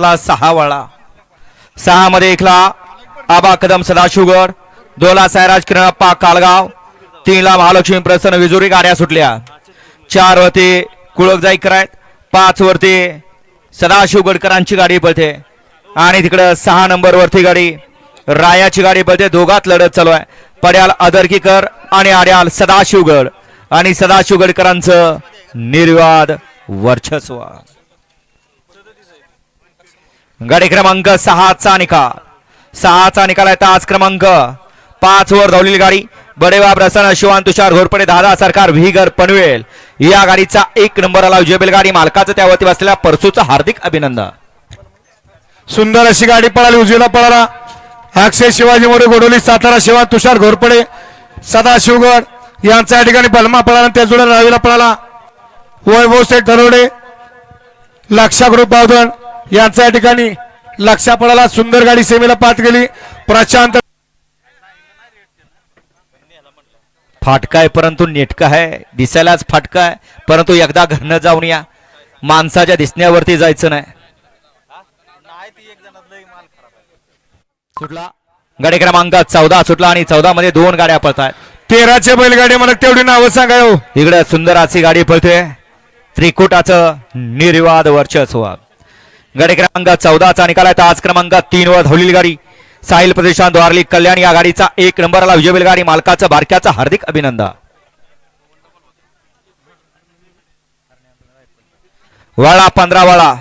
ला सहा वळा. सहा मध्ये एकला आबा कदम सदाशिवगड दोला सायराज किरणप्पा कालगाव तीनला महालक्ष्मी प्रसन्न विजुरी गाड्या सुटल्या. चार वरती कुळक जाईकर आहेत पाच वरती सदाशिव गडकरांची गाडी पळते. आणि तिकडं सहा नंबर वरती गाडी रायाची गाडी पळते दोघात लढत चालू आहे. पड्याल अदरकीकर आणि आड्याल सदाशिवगड. आणि सदाशिव गडकरांचं निर्वाद वर्चस्व. गाडी क्रमांक सहाचा निकाल. सहाचा निकाल आहे तास क्रमांक. पाच वर धावलेली गाडी. बडेवा प्रसन्न शिवान तुषार घोरपडे दादा सरकार व्हीगर पनवेल. या गाडीचा एक नंबर आला विजय बैलगाडी. मालकाचं त्यावरती बसलेल्या परसूचं हार्दिक अभिनंदन. सुंदर अशी गाडी पळाली उजवीला पळाला. अक्षय शिवाजी मोरे गोडोली सातारा शिवान तुषार घोरपडे सदाशिवगड यांचा या ठिकाणी बलमा पळाला त्या जोड्या रावीला पळाला. वैभव सेठ धरोडे लक्षा ग्रुप बावधन यांचा या ठिकाणी लक्षा पळाला सुंदर गाडी सेमीला पात गेली. प्रशांत फाटका आहे परंतु नेटका आहे. दिसायलाच फाटका आहे परंतु एकदा घरनं जाऊन या. माणसाच्या दिसण्यावरती जायचं नाही. सुटला. गाडी क्रमांक चौदा सुटला आणि चौदा मध्ये दोन गाड्या पळतात तेराचे बैलगाडी मला तेवढी नावं सांगा हो. इकडे सुंदराची गाडी पळते. त्रिकुटाचं निर्वाद वर्चस्व. गड क्रमांक चौदाचा निकाल आहे. आज क्रमांक तीन वर धावलेली गाडी. साहिल प्रदेशात द्वारली कल्याण या गाडीचा एक नंबरला विजय बैलगाडी मालकाचं बारक्याचं हार्दिक अभिनंदन. वळा पंधरा वळा.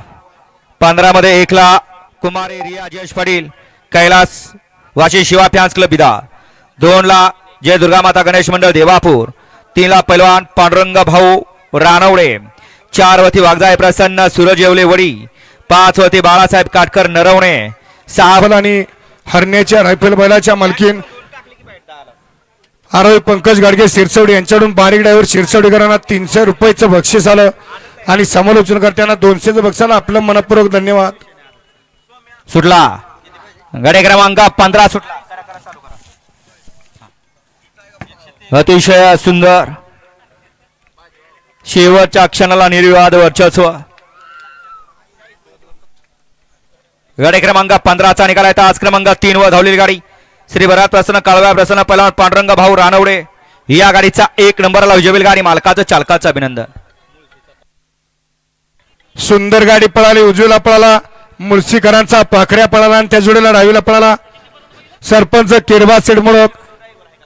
पंधरा मध्ये एकला कुमार रिया जयेश पाटील कैलास वाशी शिवा फॅन्स क्लब बिदा दोनला जय दुर्गा माता गणेश मंडळ देवापूर. तीनला पैलवान पांडुरंग भाऊ रानवडे. चार वती वाघजाय प्रसन्न सूरज येवले वडी. पाच वरती बाळासाहेब काटकर नरवणे. सहा आणि हरण्याच्या रायफल बैलाच्या मालकीन आरोही पंकज गाडगे शिरसवडी यांच्याकडून बारीक ड्रायव्हर शिरसवडीकरांना तीनशे रुपयाचं बक्षीस आलं. आणि समालोचन करताना दोनशेचं बक्षीस आलं. आपलं मनपूर्वक धन्यवाद. सुटला. गाडी क्रमांक पंधरा सुटला. अतिशय सुंदर. शेवटच्या क्षणाला निर्विवाद वर्चस्व. गाडी क्रमांक पंधराचा निकाल आहे आज क्रमांक तीन वर धावलेली गाडी. श्री भरत प्रसन्न काळव्या प्रसन्न पहिला पांडुरंग भाऊ रानवडे. या गाडीचा एक नंबरला उजवेल गाडी. मालकाचं चालकाचं अभिनंदन. सुंदर गाडी पळाली. उजवीला पळाला. मुळशीकरांचा पाखऱ्या पळाला आणि त्या जोडीला डावीला पळाला. सरपंच किरबा सेठ मोडक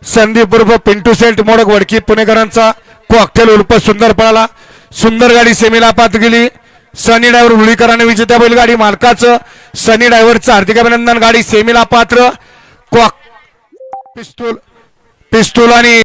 संदीप उर्फ पिंटू सेठ मोडक वडकी पुणेकरांचा कॉकटेल उर्फ सुंदर पळाला. सुंदर गाडी सेमीला पात गेली. सनी ड्रायव्हर मुळीकरांनी विजेत्या बैलगाडी मालकाचं. सनी ड्रायव्हरचं हार्दिक अभिनंदन गाडी सेमीला पात्र. क्वाक पिस्तूल पिस्तूल आणि